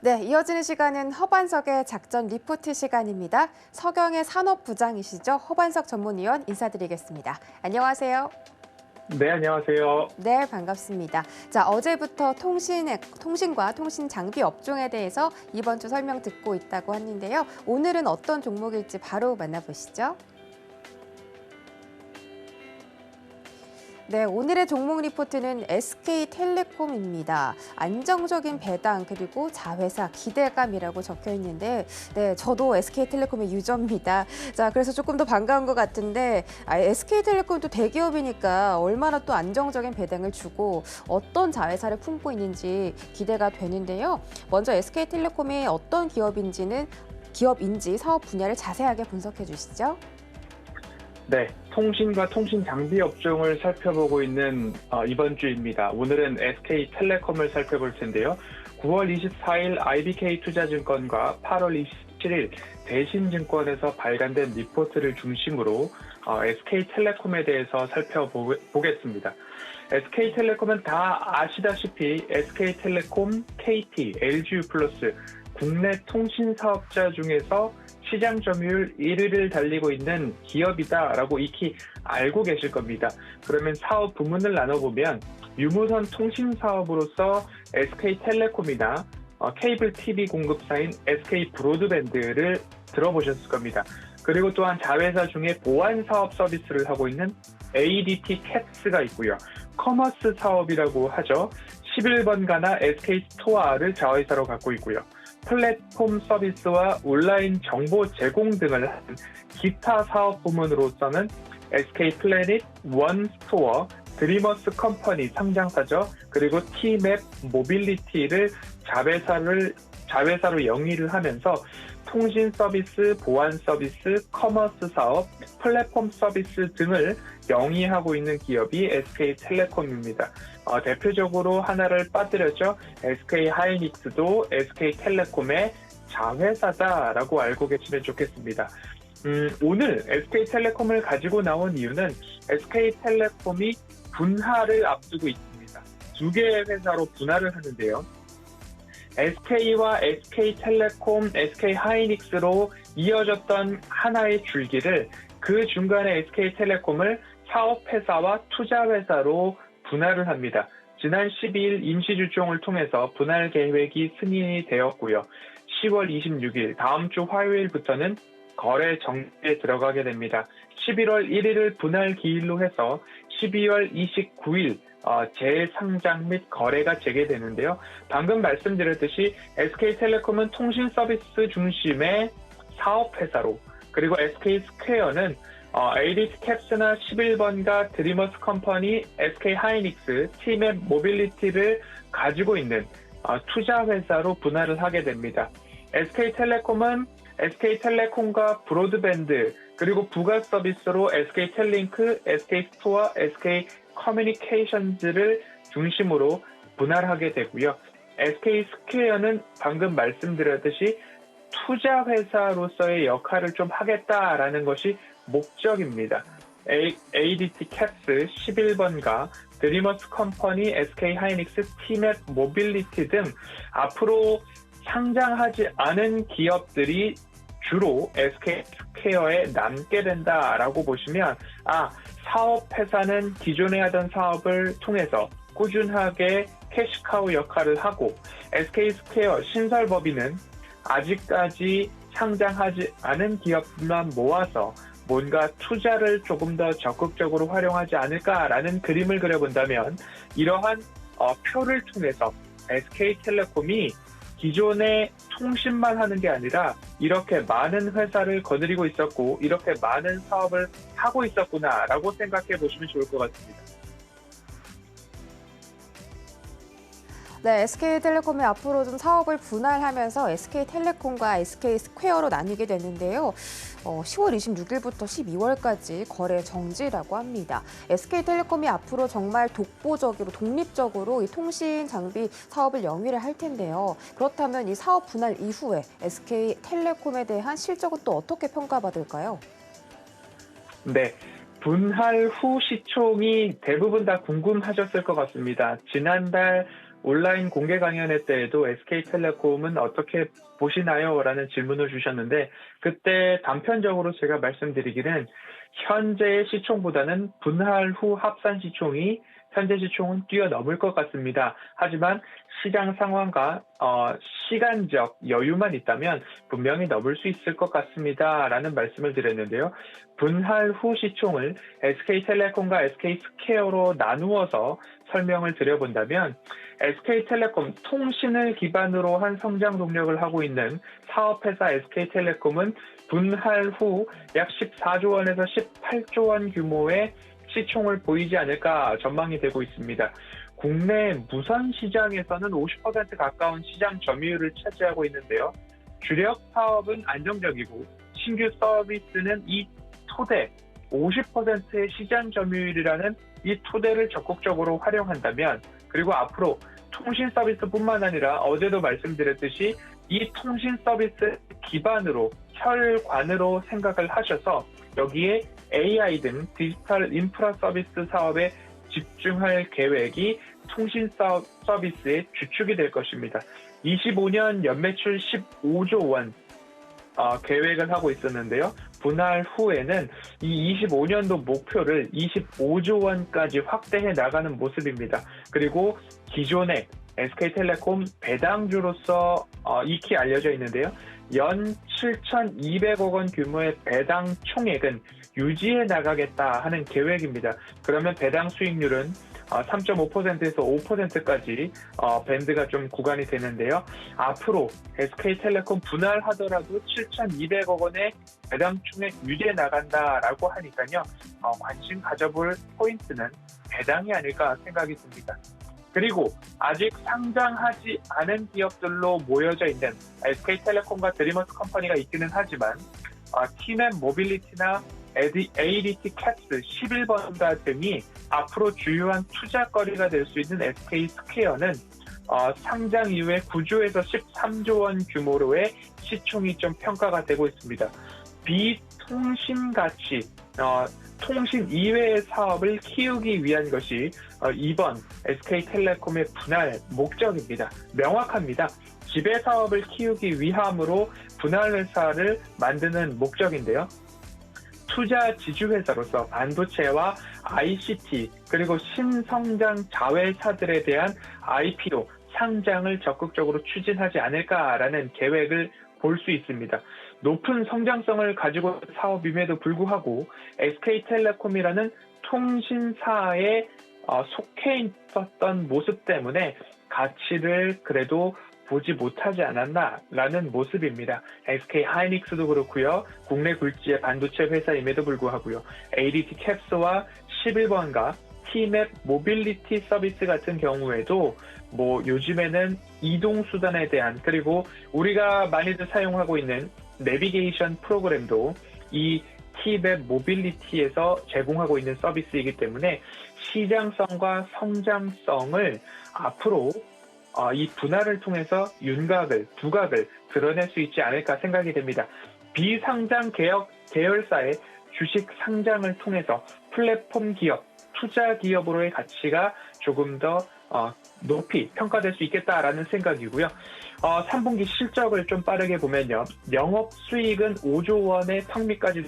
네, 이어지는 시간은 허반석의 작전 리포트 시간입니다. 서경의 산업부장이시죠? 허반석 전문위원 인사드리겠습니다. 안녕하세요. 네, 안녕하세요. 네, 반갑습니다. 자, 어제부터 통신, 통신과 통신 장비 업종에 대해서 이번 주 설명 듣고 있다고 하는데요. 오늘은 어떤 종목일지 바로 만나보시죠. 네, 오늘의 종목 리포트는 SK텔레콤입니다. 안정적인 배당 그리고 자회사 기대감이라고 적혀 있는데, 네, 저도 SK텔레콤의 유저입니다. 자, 그래서 조금 더 반가운 것 같은데, 아, SK텔레콤도 대기업이니까 얼마나 또 안정적인 배당을 주고 어떤 자회사를 품고 있는지 기대가 되는데요. 먼저 SK텔레콤이 어떤 기업인지는 기업인지 사업 분야를 자세하게 분석해 주시죠. 네, 통신과 통신 장비 업종을 살펴보고 있는 어, 이번 주입니다. 오늘은 SK텔레콤을 살펴볼 텐데요. 9월 24일 IBK 투자증권과 8월 27일 대신증권에서 발간된 리포트를 중심으로 어, SK텔레콤에 대해서 살펴보겠습니다. SK텔레콤은 다 아시다시피 SK텔레콤, KT, LGU 국내 통신 사업자 중에서 시장 점유율 1위를 달리고 있는 기업이다라고 익히 알고 계실 겁니다. 그러면 사업 부문을 나눠보면 유무선 통신 사업으로서 SK텔레콤이나 어, 케이블 TV 공급사인 SK 브로드밴드를 들어보셨을 겁니다. 그리고 또한 자회사 중에 보안 사업 서비스를 하고 있는 ADT 캡스가 있고요. 커머스 사업이라고 하죠. 11번가나 SK 스토어를 자회사로 갖고 있고요. 플랫폼 서비스와 온라인 정보 제공 등을 하는 기타 사업 부문으로서는 SK 플래닛, 원 스토어, 드리머스 컴퍼니 상장사죠. 그리고 T맵 모빌리티를 자회사를 자회사로 영위를 하면서 통신 서비스, 보안 서비스, 커머스 사업, 플랫폼 서비스 등을 영위하고 있는 기업이 SK텔레콤입니다. 어, 대표적으로 하나를 빠뜨렸죠. SK하이닉스도 SK텔레콤의 자회사다라고 알고 계시면 좋겠습니다. 음, 오늘 SK텔레콤을 가지고 나온 이유는 SK텔레콤이 분할을 앞두고 있습니다. 두 개의 회사로 분할을 하는데요. SK와 SK텔레콤, SK하이닉스로 이어졌던 하나의 줄기를 그 중간에 SK텔레콤을 사업회사와 투자회사로 분할을 합니다. 지난 12일 임시주총을 통해서 분할 계획이 승인이 되었고요. 10월 26일 다음 주 화요일부터는 거래 정지에 들어가게 됩니다. 11월 1일을 분할 기일로 해서 12월 29일 어, 재상장 및 거래가 재개되는데요. 방금 말씀드렸듯이 SK텔레콤은 통신 서비스 중심의 사업회사로 그리고 SK스퀘어는 어, ADT 캡스나 11번가 드리머스 컴퍼니, SK 하이닉스, 티맵 모빌리티를 가지고 있는 어, 투자회사로 분할을 하게 됩니다. SK텔레콤은 SK텔레콤과 브로드밴드 그리고 부가 서비스로 SK텔링크, SK스토어, SK 커뮤니케이션즈를 중심으로 분할하게 되고요. SK스퀘어는 방금 말씀드렸듯이 투자 회사로서의 역할을 좀 하겠다라는 것이 목적입니다. ADT 캡스 11번가 드리머스 컴퍼니, SK 하이닉스, 티맵 모빌리티 등 앞으로 상장하지 않은 기업들이 주로 SK 스퀘어에 남게 된다라고 보시면 아 사업 회사는 기존에 하던 사업을 통해서 꾸준하게 캐시카우 역할을 하고 SK 스퀘어 신설 법인은 아직까지 상장하지 않은 기업만 모아서 뭔가 투자를 조금 더 적극적으로 활용하지 않을까라는 그림을 그려본다면 이러한 어, 표를 통해서 SK텔레콤이 기존에 통신만 하는 게 아니라 이렇게 많은 회사를 거느리고 있었고 이렇게 많은 사업을 하고 있었구나라고 생각해 보시면 좋을 것 같습니다. 네, SK텔레콤이 앞으로 좀 사업을 분할하면서 SK텔레콤과 SK스퀘어로 나뉘게 되는데요. 어, 10월 26일부터 12월까지 거래 정지라고 합니다. SK텔레콤이 앞으로 정말 독보적으로 독립적으로 이 통신 장비 사업을 영위를 할 텐데요. 그렇다면 이 사업 분할 이후에 SK텔레콤에 대한 실적은 또 어떻게 평가받을까요? 네. 분할 후 시총이 대부분 다 궁금하셨을 것 같습니다. 지난달 온라인 공개 강연회 때에도 SK텔레콤은 어떻게 보시나요? 라는 질문을 주셨는데 그때 단편적으로 제가 말씀드리기는 현재의 시총보다는 분할 후 합산 시총이 현재 시총은 뛰어넘을 것 같습니다. 하지만 시장 상황과 어, 시간적 여유만 있다면 분명히 넘을 수 있을 것 같습니다. 라는 말씀을 드렸는데요. 분할 후 시총을 SK텔레콤과 SK스퀘어로 나누어서 설명을 드려본다면 SK텔레콤 통신을 기반으로 한 성장 동력을 하고 있는 사업회사 SK텔레콤은 분할 후 약 14조 원에서 18조 원 규모의 시총을 보이지 않을까 전망이 되고 있습니다. 국내 무선 시장에서는 50% 가까운 시장 점유율을 차지하고 있는데요. 주력 사업은 안정적이고 신규 서비스는 이 토대 50%의 시장 점유율이라는 이 토대를 적극적으로 활용한다면 그리고 앞으로 통신 서비스뿐만 아니라 어제도 말씀드렸듯이 이 통신 서비스 기반으로 혈관으로 생각을 하셔서 여기에 AI 등 디지털 인프라 서비스 사업에 집중할 계획이 통신 사업 서비스의 주축이 될 것입니다. 25년 연매출 15조 원 어, 계획을 하고 있었는데요. 분할 후에는 이 25년도 목표를 25조 원까지 확대해 나가는 모습입니다. 그리고 기존의 SK텔레콤 배당주로서 어, 익히 알려져 있는데요. 연 7,200억 원 규모의 배당 총액은 유지해 나가겠다 하는 계획입니다. 그러면 배당 수익률은 3.5%에서 5%까지 어, 밴드가 좀 구간이 되는데요. 앞으로 SK텔레콤 분할하더라도 7,200억 원의 배당 총액 유지해 나간다라고 하니까요. 어, 관심 가져볼 포인트는 배당이 아닐까 생각이 듭니다. 그리고 아직 상장하지 않은 기업들로 모여져 있는 SK텔레콤과 드리머스 컴퍼니가 있기는 하지만 어, 티넷 모빌리티나 ADT 캡스 11번가 등이 앞으로 주요한 투자거리가 될 수 있는 SK 스퀘어는 어, 상장 이후에 9조에서 13조 원 규모로의 시총이 좀 평가가 되고 있습니다. 비통신 가치, 어, 통신 이외의 사업을 키우기 위한 것이 어, 이번 SK텔레콤의 분할 목적입니다. 명확합니다. 지배 사업을 키우기 위함으로 분할 회사를 만드는 목적인데요. 투자 지주회사로서 반도체와 ICT 그리고 신성장 자회사들에 대한 IPO 상장을 적극적으로 추진하지 않을까라는 계획을 볼 수 있습니다. 높은 성장성을 가지고 사업임에도 불구하고 SK텔레콤이라는 통신사에 어, 속해 있었던 모습 때문에 가치를 그래도 보지 못하지 않았나라는 모습입니다. SK 하이닉스도 그렇고요. 국내 굴지의 반도체 회사임에도 불구하고요. ADT 캡스와 11번가 티맵 모빌리티 서비스 같은 경우에도 뭐 요즘에는 이동 수단에 대한 그리고 우리가 많이들 사용하고 있는 내비게이션 프로그램도 이 티맵 모빌리티에서 제공하고 있는 서비스이기 때문에 시장성과 성장성을 앞으로 어, 이 분할을 통해서 윤곽을, 두각을 드러낼 수 있지 않을까 생각이 됩니다. 비상장 개혁 계열사의 주식 상장을 통해서 플랫폼 기업, 투자 기업으로의 가치가 조금 더 어, 높이 평가될 수 있겠다라는 생각이고요. 어, 3분기 실적을 좀 빠르게 보면요. 영업 수익은 5조 원의 턱밑까지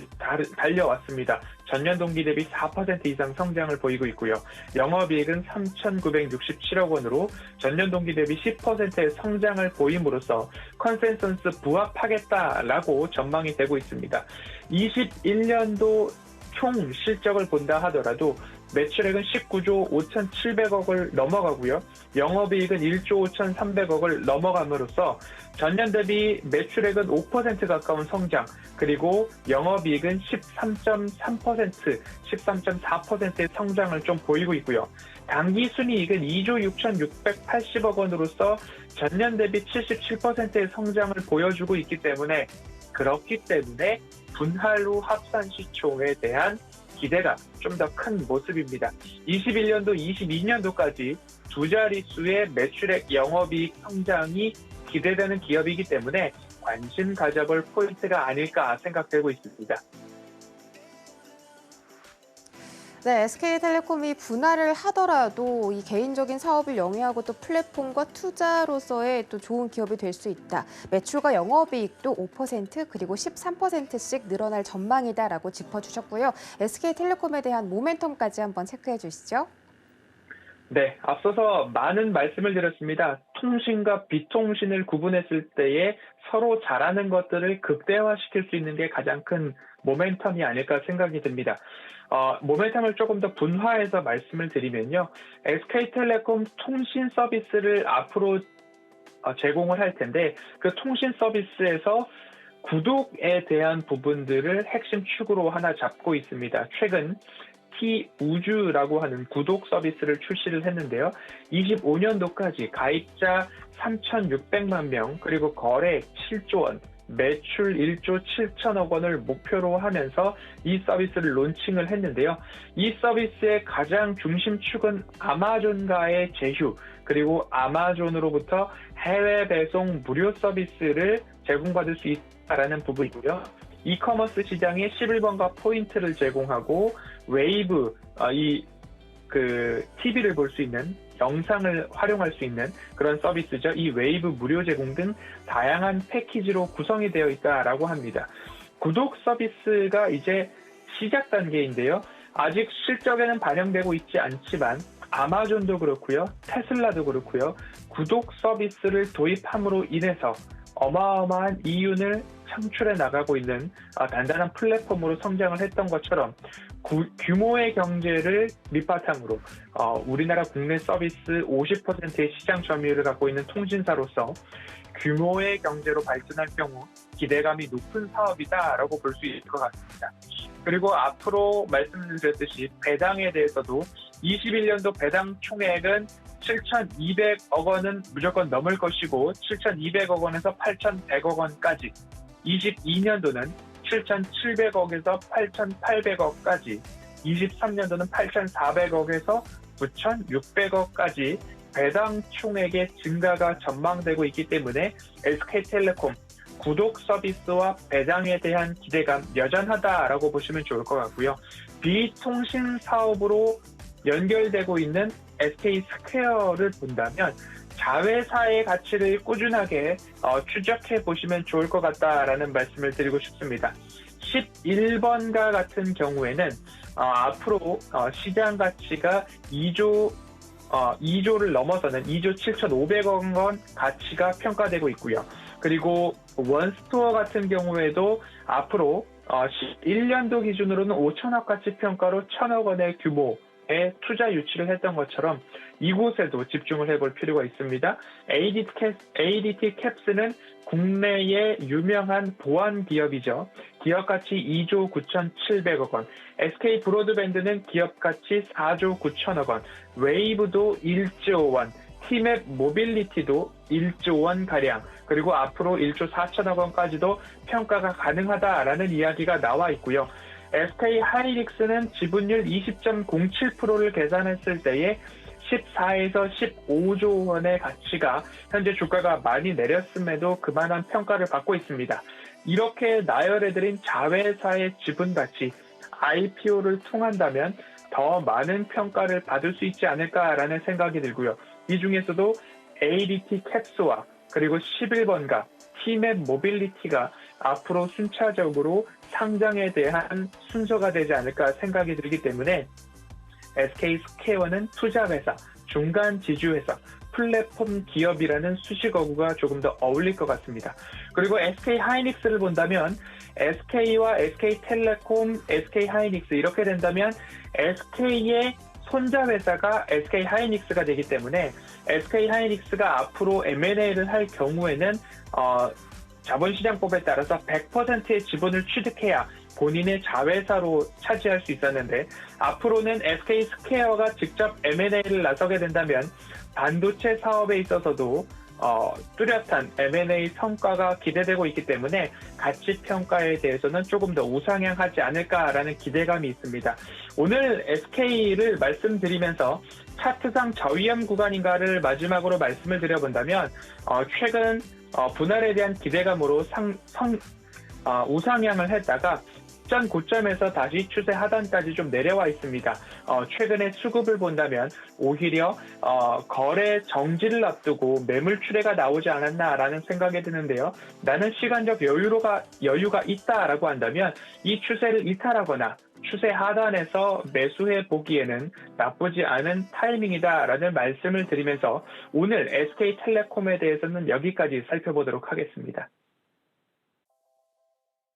달려왔습니다. 전년 동기 대비 4% 이상 성장을 보이고 있고요. 영업이익은 3,967억 원으로 전년 동기 대비 10%의 성장을 보임으로써 컨센서스 부합하겠다라고 전망이 되고 있습니다. 21년도 총 실적을 본다 하더라도 매출액은 19조 5,700억을 넘어가고요. 영업이익은 1조 5,300억을 넘어감으로써 전년 대비 매출액은 5% 가까운 성장, 그리고 영업이익은 13.3%, 13.4%의 성장을 좀 보이고 있고요. 당기 순이익은 2조 6,680억 원으로서 전년 대비 77%의 성장을 보여주고 있기 때문에 그렇기 때문에 분할 후 합산 시총에 대한 기대가 좀 더 큰 모습입니다. 21년도, 22년도까지 두 자릿수의 매출액 영업이익 성장이 기대되는 기업이기 때문에 관심 가져볼 포인트가 아닐까 생각되고 있습니다. 네, SK텔레콤이 분할을 하더라도 이 개인적인 사업을 영위하고 또 플랫폼과 투자로서의 또 좋은 기업이 될 수 있다. 매출과 영업이익도 5% 그리고 13%씩 늘어날 전망이다라고 짚어주셨고요. SK텔레콤에 대한 모멘텀까지 한번 체크해 주시죠. 네, 앞서서 많은 말씀을 드렸습니다. 통신과 비통신을 구분했을 때에 서로 잘하는 것들을 극대화시킬 수 있는 게 가장 큰 모멘텀이 아닐까 생각이 듭니다. 어, 모멘텀을 조금 더 분화해서 말씀을 드리면요. SK텔레콤 통신 서비스를 앞으로 어, 제공을 할 텐데 그 통신 서비스에서 구독에 대한 부분들을 핵심 축으로 하나 잡고 있습니다. 최근 T 우주라고 하는 구독 서비스를 출시를 했는데요. 25년도까지 가입자 3,600만 명 그리고 거래 7조 원, 매출 1조 7천억 원을 목표로 하면서 이 서비스를 론칭을 했는데요. 이 서비스의 가장 중심축은 아마존과의 제휴 그리고 아마존으로부터 해외 배송 무료 서비스를 제공받을 수 있다라는 부분이고요. 이커머스 시장에 11번가 포인트를 제공하고 웨이브 어, 이그 TV를 볼 수 있는 영상을 활용할 수 있는 그런 서비스죠. 이 웨이브 무료 제공 등 다양한 패키지로 구성이 되어 있다라고 합니다. 구독 서비스가 이제 시작 단계인데요. 아직 실적에는 반영되고 있지 않지만 아마존도 그렇고요. 테슬라도 그렇고요. 구독 서비스를 도입함으로 인해서 어마어마한 이윤을 창출해 나가고 있는 아, 단단한 플랫폼으로 성장을 했던 것처럼 구- 규모의 경제를 밑바탕으로 어, 우리나라 국내 서비스 50%의 시장 점유율을 갖고 있는 통신사로서 규모의 경제로 발전할 경우 기대감이 높은 사업이다라고 볼 수 있을 것 같습니다. 그리고 앞으로 말씀드렸듯이 배당에 대해서도 21년도 배당 총액은 7,200억 원은 무조건 넘을 것이고 7,200억 원에서 8,100억 원까지 22년도는 7,700억에서 8,800억까지 23년도는 8,400억에서 9,600억까지 배당 총액의 증가가 전망되고 있기 때문에 SK텔레콤 구독 서비스와 배당에 대한 기대감 여전하다라고 보시면 좋을 것 같고요. 비통신 사업으로 연결되고 있는 SK 스퀘어를 본다면 자회사의 가치를 꾸준하게 어, 추적해 보시면 좋을 것 같다라는 말씀을 드리고 싶습니다. 11번가 같은 경우에는 어, 앞으로 어, 시장 가치가 2조 어, 2조를 넘어서는 2조 7,500억 원 가치가 평가되고 있고요. 그리고 원스토어 같은 경우에도 앞으로 어, 1년도 기준으로는 5천억 가치 평가로 1천억 원의 규모 의 투자 유치를 했던 것처럼 이곳에도 집중을 해볼 필요가 있습니다. ADT, 캡, ADT 캡스는 국내의 유명한 보안 기업이죠. 기업 가치 2조 9,700억 원, SK 브로드밴드는 기업 가치 4조 9천억 원, 웨이브도 1조 원, 티맵 모빌리티도 1조 원 가량, 그리고 앞으로 1조 4천억 원까지도 평가가 가능하다라는 이야기가 나와 있고요. SK 하이닉스는 지분율 20.07%를 계산했을 때에 14에서 15조 원의 가치가 현재 주가가 많이 내렸음에도 그만한 평가를 받고 있습니다. 이렇게 나열해드린 자회사의 지분 가치, IPO를 통한다면 더 많은 평가를 받을 수 있지 않을까라는 생각이 들고요. 이 중에서도 ADT 캡스와 그리고 11번가 티맵 모빌리티가 앞으로 순차적으로 상장에 대한 순서가 되지 않을까 생각이 들기 때문에 SK 스퀘어는 투자회사, 중간 지주회사, 플랫폼 기업이라는 수식어구가 조금 더 어울릴 것 같습니다. 그리고 SK 하이닉스를 본다면 SK와 SK텔레콤, SK 하이닉스 이렇게 된다면 SK의 손자 회사가 SK 하이닉스가 되기 때문에 SK 하이닉스가 앞으로 M&A를 할 경우에는 어, 자본시장법에 따라서 100%의 지분을 취득해야 본인의 자회사로 차지할 수 있었는데 앞으로는 SK 스퀘어가 직접 M&A를 나서게 된다면 반도체 사업에 있어서도 어, 뚜렷한 M&A 성과가 기대되고 있기 때문에 가치 평가에 대해서는 조금 더 우상향하지 않을까라는 기대감이 있습니다. 오늘 SK를 말씀드리면서 차트상 저위험 구간인가를 마지막으로 말씀을 드려본다면 어, 최근 어, 분할에 대한 기대감으로 상, 성, 어, 우상향을 했다가 직전 고점에서 다시 추세 하단까지 좀 내려와 있습니다. 어, 최근에 수급을 본다면 오히려 어, 거래 정지를 앞두고 매물 출회가 나오지 않았나라는 생각이 드는데요. 나는 시간적 여유로가 여유가 있다라고 한다면 이 추세를 이탈하거나 추세 하단에서 매수해 보기에는 나쁘지 않은 타이밍이다라는 말씀을 드리면서 오늘 SK텔레콤에 대해서는 여기까지 살펴보도록 하겠습니다.